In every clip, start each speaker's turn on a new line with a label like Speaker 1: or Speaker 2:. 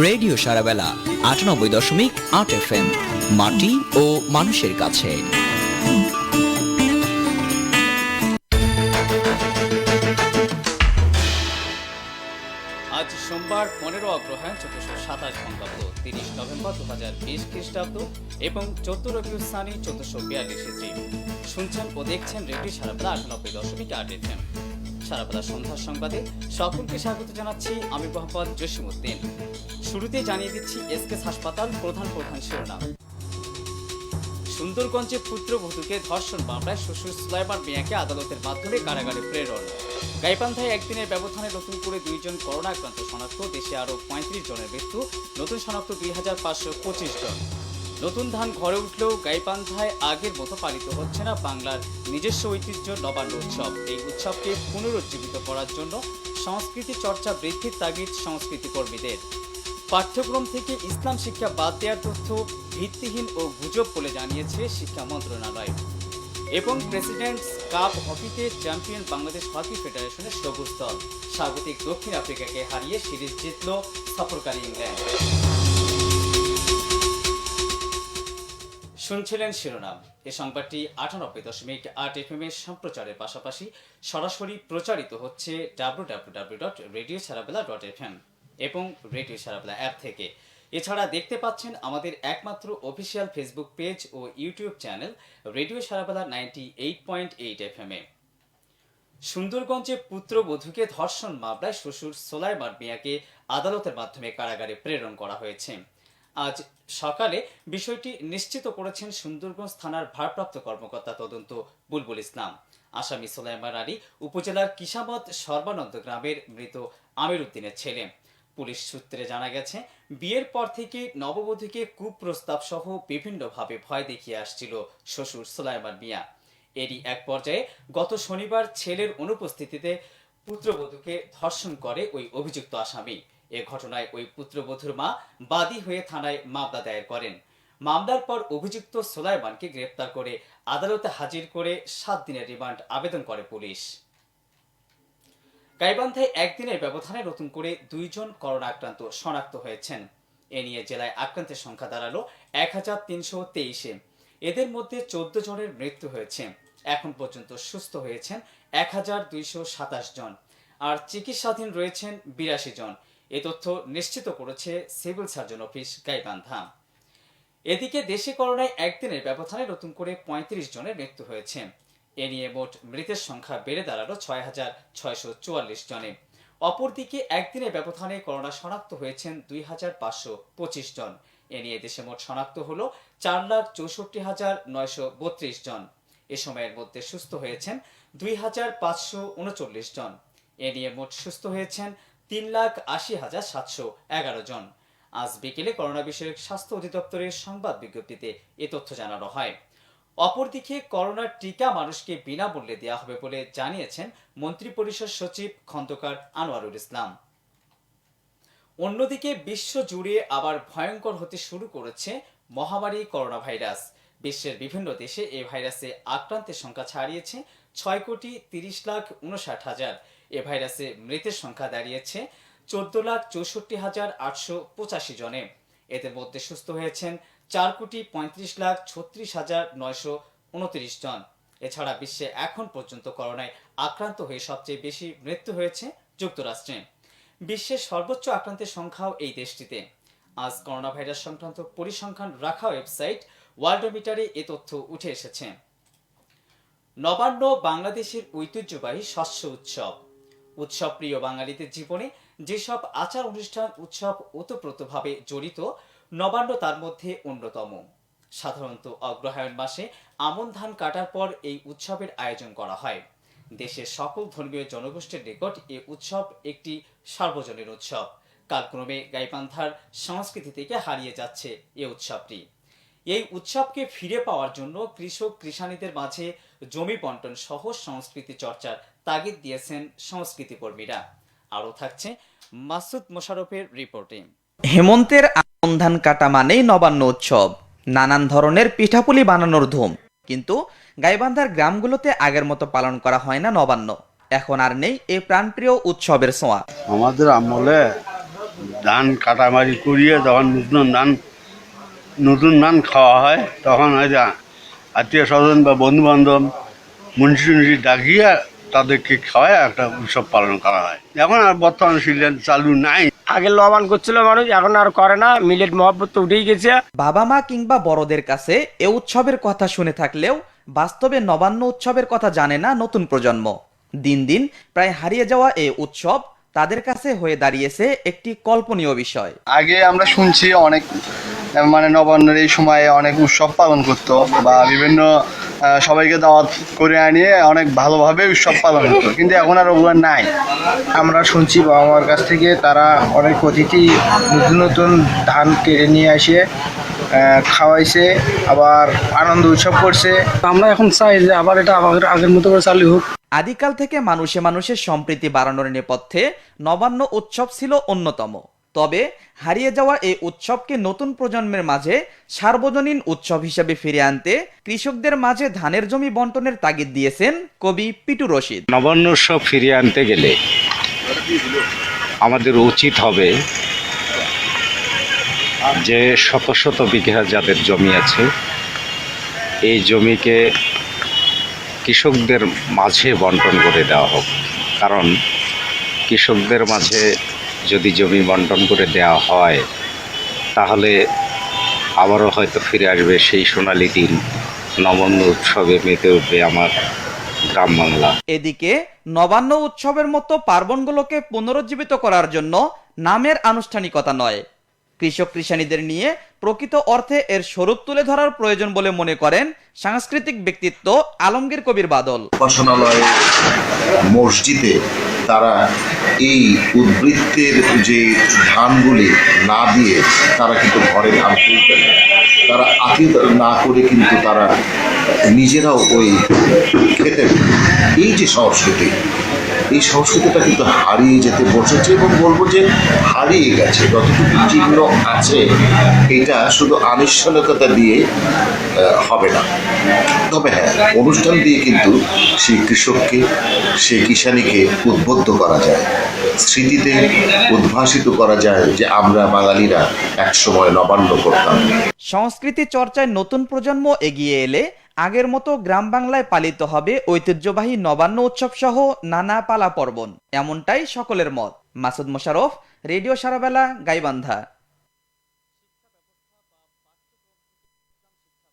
Speaker 1: Radio সারাবেলা আটানব্বই দশমিক আট এফ এম মাটি ও মানুষের কাছে।
Speaker 2: আজ সোমবার পনেরো অগ্রহায়ণ, চোদ্দশো সাতাশ বঙ্গাব্দ, তিরিশ নভেম্বর দু হাজার বিশ খ্রিস্টাব্দ এবং চোদ্দ রবিউ সানি, চোদ্দশো বিয়াল্লিশ শুনছেন ও দেখছেন রেডিও সারাবেলা আটানব্বই দশমিক আট এফএম। সারাবেলা সন্ধ্যার সংবাদে সকলকে স্বাগত জানাচ্ছি, আমি মোহাম্মদ জসিমুদ্দিন শুরুতে জানিয়ে দিচ্ছি এসকেস হাসপাতাল প্রধান প্রধান শিরোনাম। সুন্দরগঞ্জে পুত্রবধূকে ধর্ষণ, মামলায় শ্বশুর সুলাইমান মিয়াকে আদালতের মাধ্যমে কারাগারে প্রেরণ। গাইবান্ধায় একদিনের ব্যবধানে নতুন করে দুইজন করোনা আক্রান্ত শনাক্ত, দেশে আরও পঁয়ত্রিশ জনের মৃত্যু, নতুন শনাক্ত দুই হাজার পাঁচশো পঁচিশ জন। নতুন ধান ঘরে উঠলেও গাইপান্ধায় আগের মতো পালিত হচ্ছে না বাংলার নিজস্ব ঐতিহ্য, নবান্ন উৎসব। এই উৎসবকে পুনরুজ্জীবিত করার জন্য সংস্কৃতি চর্চা বৃদ্ধির তাগিদ সংস্কৃতি কর্মীদের। পাঠ্যক্রম থেকে ইসলাম শিক্ষা বাদ দেওয়ার তথ্য ভিত্তিহীন ও গুজব বলে জানিয়েছে শিক্ষা মন্ত্রণালয়। এবং প্রেসিডেন্টস কাপ হকিতে চ্যাম্পিয়ন বাংলাদেশ হকি ফেডারেশনের সবুজ দল স্বাগতিক দক্ষিণ আফ্রিকাকে হারিয়ে সিরিজ জিতল সফরকারী ইংল্যান্ড। শুনছিলেন শিরোনাম। এ সংবাদটি আটানব্বই দশমিক আট এফ এম এর সম্প্রচারের পাশাপাশি সরাসরি প্রচারিত হচ্ছে W W W dot radio Sarabela dot F এবং রেডিও সারাবেলা অ্যাপ থেকে। এছাড়া দেখতে পাচ্ছেন আমাদের একমাত্র অফিসিয়াল ফেসবুক পেজ ও YouTube channel radio Sarabela ninety eight point eight F M এ। সুন্দরগঞ্জে পুত্রবধূকে ধর্ষণ মামলায় শ্বশুর সোলাইমান মিয়াকে আদালতের মাধ্যমে কারাগারে প্রেরণ করা হয়েছে। আজ সকালে বিষয়টি নিশ্চিত করেছেন সুন্দরগঞ্জ থানার ভারপ্রাপ্ত কর্মকর্তা তদন্ত বুলবুল ইসলাম। আসামি সোলাইমান আলী উপজেলার কিসামত সর্বানন্দ গ্রামের মৃত আমির উদ্দিনের ছেলে। পুলিশ সূত্রে জানা গেছে, বিয়ের পর থেকে নববধূকে কুপ্রস্তাব সহ বিভিন্নভাবে ভয় দেখিয়ে আসছিল শ্বশুর সোলাইমান মিয়া। এরই এক পর্যায়ে গত শনিবার ছেলের অনুপস্থিতিতে পুত্রবধূকে ধর্ষণ করে ওই অভিযুক্ত আসামি। এ ঘটনায় ওই পুত্রবধূর মা বাদী হয়ে থানায় মামলা দায়ের করেন। মামলার পর অভিযুক্ত সোলাইমানকে গ্রেপ্তার করে আদালতে হাজির করে সাত দিনের রিমান্ড আবেদন করে পুলিশ। গাইবান্ধায় একদিনের ব্যবধানে নতুন করে দুইজন করোনা আক্রান্ত শনাক্ত হয়েছেন। এ নিয়ে জেলায় আক্রান্তের সংখ্যা দাঁড়াল এক হাজার তিনশো তেইশে। এদের মধ্যে চোদ্দ জনের মৃত্যু হয়েছে। এখন পর্যন্ত সুস্থ হয়েছেন এক হাজার দুইশো সাতাশ জন। আর চিকিৎসাধীন রয়েছেন বিরাশি জন। এ তথ্য নিশ্চিত করেছে সিভিল সার্জন অফিস গাইবান্ধা। এদিকে দেশে করোনায় একদিনের ব্যবধানে নতুন করে পঁয়ত্রিশ জনের মৃত্যু হয়েছে। এ নিয়ে মোট মৃতের সংখ্যা বেড়ে দাঁড়াল ছয় হাজার ছয়শো চুয়াল্লিশ জনে। অপরদিকে একদিনে ব্যবধানে করোনা শনাক্ত হয়েছেন দুই হাজার পাঁচশো পঁচিশ জন। এ নিয়ে দেশে মোট শনাক্ত হল চার লাখ চৌষট্টি হাজার নয়শো বত্রিশ জন। এ সময়ের মধ্যে সুস্থ হয়েছেন দুই হাজার পাঁচশো উনচল্লিশ জন। এ নিয়ে মোট সুস্থ হয়েছেন তিন লাখ আশি হাজার সাতশো এগারো জন। আজ বিকেলে করোনা বিষয়ক স্বাস্থ্য অধিদপ্তরের সংবাদ বিজ্ঞপ্তিতে এ তথ্য জানানো হয়। অপরদিকে করোনার টিকা মানুষকে বিনামূল্যে দেওয়া হবে বলে জানিয়েছেন মন্ত্রিপরিষদ সচিব খন্দকার আনোয়ারুল ইসলাম। অন্যদিকে বিশ্ব জুড়ে আবার ভয়ঙ্কর হতে শুরু করেছে মহামারী করোনা ভাইরাস বিশ্বের বিভিন্ন দেশে এই ভাইরাসে আক্রান্তের সংখ্যা ছাড়িয়েছে ছয় কোটি তিরিশ লাখ উনষাট হাজার। এ ভাইরাসে মৃতের সংখ্যা দাঁড়িয়েছে চোদ্দ লাখ চৌষট্টি হাজার আটশো পঁচাশি জনে। এদের মধ্যে সুস্থ হয়েছেন চার কোটি পঁয়ত্রিশ লাখ ছত্রিশ হাজার নয়শো উনত্রিশ জন। এছাড়া বিশ্বে এখন পর্যন্ত করোনায় আক্রান্ত হয়ে সবচেয়ে বেশি মৃত্যু হয়েছে যুক্তরাষ্ট্রে। বিশ্বের সর্বোচ্চ আক্রান্তের সংখ্যাও এই দেশটিতে। আজ করোনা ভাইরাস সংক্রান্ত পরিসংখ্যান রাখা ওয়েবসাইট ওয়ার্ল্ডোমিটারে এ তথ্য উঠে এসেছে। নবান্ন বাংলাদেশের ঐতিহ্যবাহী শস্য উৎসব। উৎসব প্রিয় বাঙালিদের জীবনে যেসব আচার অনুষ্ঠান উৎসব ওতপ্রোতভাবে জড়িত নবান্ন তার মধ্যে অন্যতম। সাধারণত অগ্রহায়ণ মাসে আমন ধান কাটার পর এই উৎসবের আয়োজন করা হয়। দেশের সকল ধর্মীয় জনগোষ্ঠীর নিকট এ উৎসব একটি সার্বজনীন উৎসব। কালক্রমে গাইবান্ধার সংস্কৃতি থেকে হারিয়ে যাচ্ছে এ উৎসবটি। এই উৎসবকে ফিরে পাওয়ার জন্য কৃষক কৃষানীদের মাঝে জমি বন্টন সহ সংস্কৃতি চর্চার তাগিদ দিয়েছেন সংস্কৃতি কর্মীরা আরও থাকছে মাসুদ মোশারফের রিপোর্টে।
Speaker 3: হেমন্তের আমন ধান কাটা মানেই নবান্ন উৎসব। নানান ধরনের পিঠাপুলি বানানোর ধুম। কিন্তু গাইবান্ধার গ্রামগুলোতে আগের মতো পালন করা হয় না নবান্ন। এখন আর নেই এই প্রাণপ্রিয় উৎসবের ছোঁয়া
Speaker 4: আমাদের আমলে ধান কাটামারি করিয়ে যখন নতুন ধান নতুন ধান খাওয়া হয়, তখন হয়তো আত্মীয় স্বজন বা বন্ধু বান্ধব মুন্সি টুন্সি ডাকিয়ে তাদেরকে খাওয়ায় একটা উৎসব পালন করা হয়। এখন আর বর্তমান সিজন চালু নাই।
Speaker 5: আগে লবান করছিল মানুষ, এখন আর করে না, মিলেট মহব্বত তো উঠেই গেছে।
Speaker 3: বাবা মা কিংবা বড়দের কাছে এ উৎসবের কথা শুনে থাকলেও বাস্তবে নবান্ন উৎসবের কথা জানে না নতুন প্রজন্ম। দিন দিন প্রায় হারিয়ে যাওয়া এ উৎসব তাদের কাছে হয়ে দাঁড়িয়েছে একটি কল্পনীয় বিষয়।
Speaker 6: আগে আমরা শুনছি অনেক মানে নবান্নের এই সময়ে অনেক উৎসব পালন করতো বা বিভিন্ন সবাইকে দাওয়াত করে আনিয়ে অনেক ভালোভাবে উৎসব পালন করতো কিন্তু এখন আর ওগুলো নাই। আমরা শুনছি বাবা মার কাছ থেকে তারা অনেক অতিথি নতুন নতুন ধান কেড়ে নিয়ে আসে খাওয়াইছে আবার আনন্দ উৎসব করছে।
Speaker 5: আমরা এখন চাই যে আবার এটা আবার আগের মতো করে চালু হোক।
Speaker 3: আদিকাল থেকে মানুষে মানুষের সম্প্রীতি বাড়ানোর নেপথ্যে নবান্ন উৎসব ছিল অন্যতম। তবে হারিয়ে যাওয়া এই উৎসবকে নতুন প্রজন্মের মাঝে সার্বজনীন উৎসব হিসেবে ফিরে আনতে কৃষকদের মাঝে ধানের জমি বন্টনের তাগিদ দিয়েছেন কবি পিটু রশিদ।
Speaker 7: নবান্ন উৎসব ফিরিয়ে আনতে গেলে আমাদের উচিত হবে যে শত শত বিঘা যাদের জমি আছে, এই জমিকে কৃষকদের মাঝে বন্টন করে দেওয়া হোক। কারণ কৃষকদের মাঝে যদি জমি বন্টন করে দেওয়া হয়, তাহলে আবারও হয়তো ফিরে আসবে সেই সোনালি দিন, নবান্ন উৎসবে মেতে উঠবে আমার গ্রাম বাংলা।
Speaker 3: এদিকে নবান্ন উৎসবের মতো পার্বণগুলোকে পুনরুজ্জীবিত করার জন্য নামের আনুষ্ঠানিকতা নয় কৃষক কৃষানীদের নিয়ে প্রকৃত অর্থে এর স্বরূপ তুলে ধরার প্রয়োজন বলে মনে করেন সাংস্কৃতিক ব্যক্তিত্ব আলমগীর কবির বাদল।
Speaker 8: মসজিদে তারা এই উদ্বৃত্তের যে ধানগুলি না দিয়ে তারা কিন্তু ঘরে ধান তারা আতিত না করে কিন্তু তারা নিজেরাও ওই খেতেন। এই যে সংস্কৃতি এই সংস্কৃতিটা কিন্তু হারিয়ে যেতে বসেছে এবং বলব যে হারিয়ে গেছে, যতটুকু চিহ্ন আছে, এটা শুধু আনুষ্ঠানিকতা দিয়ে হবে না। তবে হ্যাঁ অনুষ্ঠান দিয়ে কিন্তু সেই কৃষককে, সেই কিষানীকে উদ্বুদ্ধ করা যায়। স্মৃতিতে উদ্ভাসিত করা যায় যে আমরা বাঙালিরা একসময় নবান্ন করতাম।
Speaker 3: সংস্কৃতি চর্চায় নতুন প্রজন্ম এগিয়ে এলে আগের মতো গ্রাম বাংলায় পালিত হবে ঐতিহ্যবাহী নবান্ন উৎসব সহ নানা পালা পর্বণ, এমনটাই সকলের মত। মাসুদ মোশারফ রেডিও সারাবেলা, গাইবান্ধা।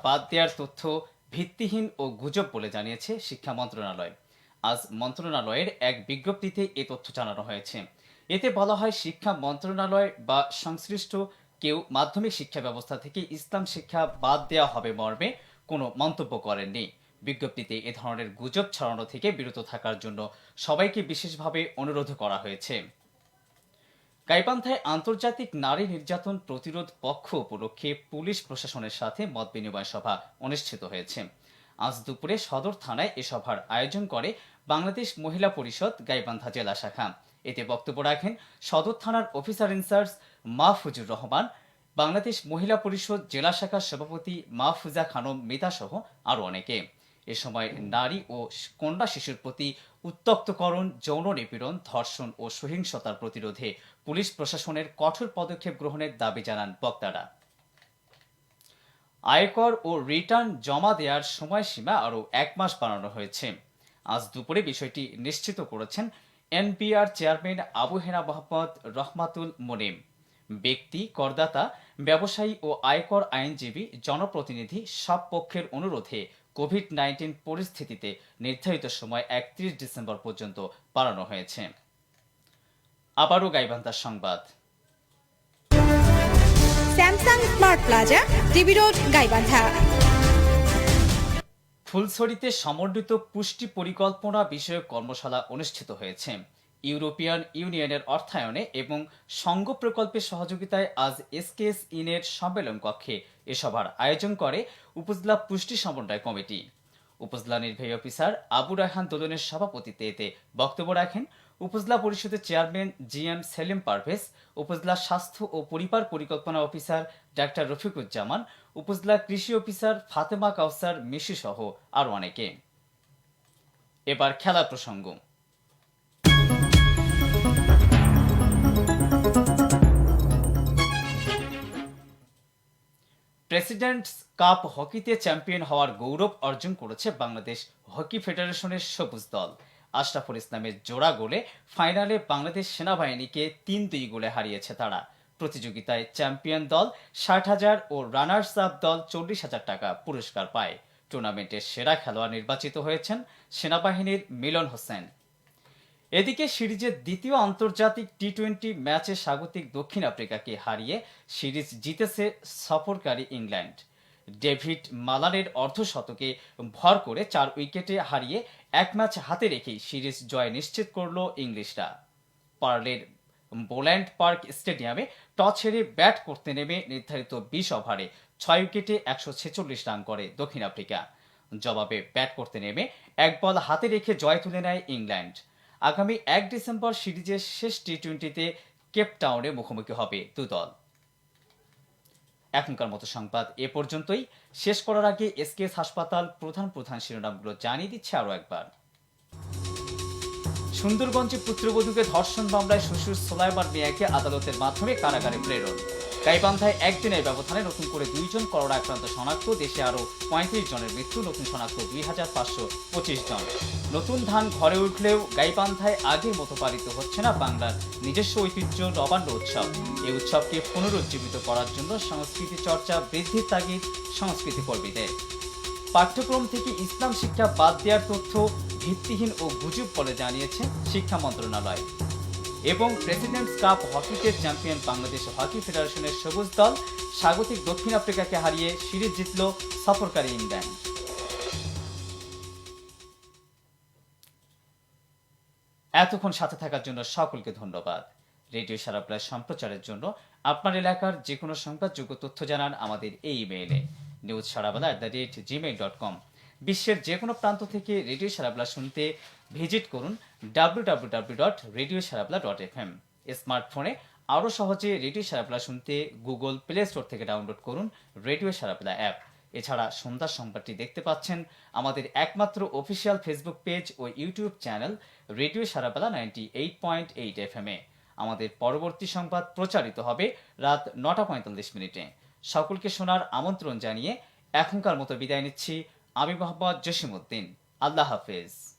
Speaker 2: বাদ দেওয়ার তথ্য ভিত্তিহীন ও গুজব বলে জানিয়েছে শিক্ষা মন্ত্রণালয়। আজ মন্ত্রণালয়ের এক বিজ্ঞপ্তিতে এ তথ্য জানানো হয়েছে। এতে বলা হয়, শিক্ষা মন্ত্রণালয় বা সংশ্লিষ্ট কেউ মাধ্যমিক শিক্ষা ব্যবস্থা থেকে ইসলাম শিক্ষা বাদ দেওয়া হবে মর্মে কোনো মন্তব্য করেননি। বিজ্ঞপ্তিতে এ ধরনের গুজব ছড়ানো থেকে বিরত থাকার জন্য সবাইকে বিশেষভাবে অনুরোধ করা হয়েছে। গাইবান্ধায় আন্তর্জাতিক নারী নির্যাতন প্রতিরোধ পক্ষ উপলক্ষে পুলিশ প্রশাসনের সাথে মত বিনিময় সভা অনুষ্ঠিত হয়েছে। আজ দুপুরে সদর থানায় এ সভার আয়োজন করে বাংলাদেশ মহিলা পরিষদ গাইবান্ধা জেলা শাখা। এতে বক্তব্য রাখেন সদর থানার officer in charge Mahfuzur Rahman, Bangladesh মহিলা পরিষদ জেলা শাখার সভাপতি মাহফুজা খানম মিতা সহ আরও অনেকে। এ সময় নারী ও কন্যা শিশুর প্রতি উত্তক্তকরণ যৌন নিপীড়ন, ধর্ষণ ও সহিংসতার প্রতিরোধে পুলিশ প্রশাসনের কঠোর পদক্ষেপ গ্রহণের দাবি জানান বক্তারা। আয়কর ও রিটার্ন জমা দেওয়ার সময়সীমা আরও এক মাস বাড়ানো হয়েছে। আজ দুপুরে বিষয়টি নিশ্চিত করেছেন এনপিআর চেয়ারম্যান আবু হেনা মোহাম্মদ রহমাতুল মনিম। ব্যক্তি, করদাতা, ব্যবসায়ী ও আয়কর আইনজীবী, জনপ্রতিনিধি সব পক্ষের অনুরোধে কোভিড নাইন্টিন পরিস্থিতিতে নির্ধারিত সময় একত্রিশ ডিসেম্বর পর্যন্ত বাড়ানো হয়েছে। আবারও গাইবান্ধার সংবাদ।
Speaker 9: Samsung smart plaza TB road Gaibandha.
Speaker 2: ফুলছড়িতে সমন্বিত পুষ্টি পরিকল্পনা বিষয়ক কর্মশালা অনুষ্ঠিত হয়েছে। ইউরোপিয়ান ইউনিয়নের অর্থায়নে এবং সংঘ প্রকল্পের সহযোগিতায় আজ এসকেএস ইনের সম্মেলন কক্ষে এ সভার আয়োজন করে উপজেলা পুষ্টি সমন্বয় কমিটি। উপজেলা নির্বাহী অফিসার আবু রায়হান দোলনের সভাপতিত্বে এতে বক্তব্য রাখেন উপজেলা পরিষদের chairman G M Selim Parvez, উপজেলা স্বাস্থ্য ও পরিবার পরিকল্পনা অফিসার ডাক্তার রফিকুজ্জামান, উপজেলা কৃষি অফিসার ফাতেমা কাউসার মিশি সহ আরও অনেকে। এবার খেলা প্রসঙ্গ। প্রেসিডেন্টস কাপ হকিতে চ্যাম্পিয়ন হওয়ার গৌরব অর্জন করেছে বাংলাদেশ হকি ফেডারেশনের সবুজ দল। আশরাফুল ইসলামের জোড়া গোলে ফাইনালে বাংলাদেশ সেনাবাহিনীকে তিন দুই গোলে হারিয়েছে তারা। প্রতিযোগিতায় চ্যাম্পিয়ন দল ষাট হাজার ও রানার্স আপ দল চল্লিশ হাজার টাকা পুরস্কার পায়। টুর্নামেন্টের সেরা খেলোয়াড় নির্বাচিত হয়েছেন সেনাবাহিনীর মিলন হোসেন। এদিকে সিরিজের দ্বিতীয় আন্তর্জাতিক টি টোয়েন্টি ম্যাচে স্বাগতিক দক্ষিণ আফ্রিকাকে হারিয়ে সিরিজ জিতেছে সফরকারী ইংল্যান্ড। ডেভিড মালানের অর্ধশতকে ভর করে চার উইকেটে হারিয়ে এক ম্যাচ হাতে রেখেই সিরিজ জয় নিশ্চিত করল ইংলিশরা। পার্লের বোল্যান্ড পার্ক স্টেডিয়ামে টস হেরে ব্যাট করতে নেমে নির্ধারিত বিশ ওভারে ছয় উইকেটে একশো ছেচল্লিশ রান করে দক্ষিণ আফ্রিকা। জবাবে ব্যাট করতে নেমে এক বল হাতে রেখে জয় তুলে নেয় ইংল্যান্ড। আগামী এক ডিসেম্বর সিরিজের শেষ টি টোয়েন্টিতে কেপটাউনে মুখোমুখি হবে দু দল এখনকার মতো সংবাদ এ পর্যন্তই। শেষ করার আগে এসকেএস হাসপাতাল প্রধান প্রধান শিরোনামগুলো জানিয়ে দিচ্ছে আরও একবার। সুন্দরগঞ্জে পুত্রবধূকে ধর্ষণ মামলায় শ্বশুর সোলাইমান মিয়াকে আদালতের মাধ্যমে কারাগারে প্রেরণ। গাইবান্ধায় একদিনের ব্যবধানে নতুন করে দুইজন করোনা আক্রান্ত শনাক্ত, দেশে আরও পঁয়ত্রিশ জনের মৃত্যু, নতুন শনাক্ত দুই হাজার পাঁচশো পঁচিশ জন। নতুন ধান ঘরে উঠলেও গাইবান্ধায় আগের মতো পালিত হচ্ছে না বাংলার নিজস্ব ঐতিহ্য, নবান্ন উৎসব। এই উৎসবকে পুনরুজ্জীবিত করার জন্য সংস্কৃতি চর্চা বৃদ্ধির তাগিদ সংস্কৃতি কর্মীদের। পাঠ্যক্রম থেকে ইসলাম শিক্ষা বাদ দেওয়ার তথ্য ভিত্তিহীন ও গুজব বলে জানিয়েছে শিক্ষা মন্ত্রণালয়। এবং প্রেসিডেন্টস কাপ হকিতে চ্যাম্পিয়ন বাংলাদেশ হকি ফেডারেশনের সবুজ দল স্বাগতিক দক্ষিণ আফ্রিকাকে হারিয়ে সিরিজ জিতল সফরকারী ইংল্যান্ড। এতক্ষণ সাথে থাকার জন্য সকলকে ধন্যবাদ। রেডিও সারাপ্লাস সম্প্রচারের জন্য আপনার এলাকার যে কোনো সংবাদযোগ্য তথ্য জানান আমাদের এই ইমেইলে। News Sarabela at the rate Gmail dot com বিশ্বের যে কোনো প্রান্ত থেকে রেডিও সারাবলা শুনতে ভিজিট করুন ডাব্লিউ ডট রেডিও ডট স্মার্টফোনে আরও সহজে রেডিও সারাবলা শুনতে গুগল প্লে স্টোর থেকে ডাউনলোড করুন রেডিও সারাবলা অ্যাপ। এছাড়া সন্ধ্যার সংবাদটি দেখতে পাচ্ছেন আমাদের একমাত্র অফিসিয়াল ফেসবুক পেজ ও YouTube channel radio Sarabela ninety eight point eight F এ। আমাদের পরবর্তী সংবাদ প্রচারিত হবে রাত নটা পঁয়তাল্লিশ মিনিটে। সকলকে শোনার আমন্ত্রণ জানিয়ে এখনকার মতো বিদায় নিচ্ছি। আমি মোহাম্মদ জসিমউদ্দিন। আল্লাহ হাফেজ।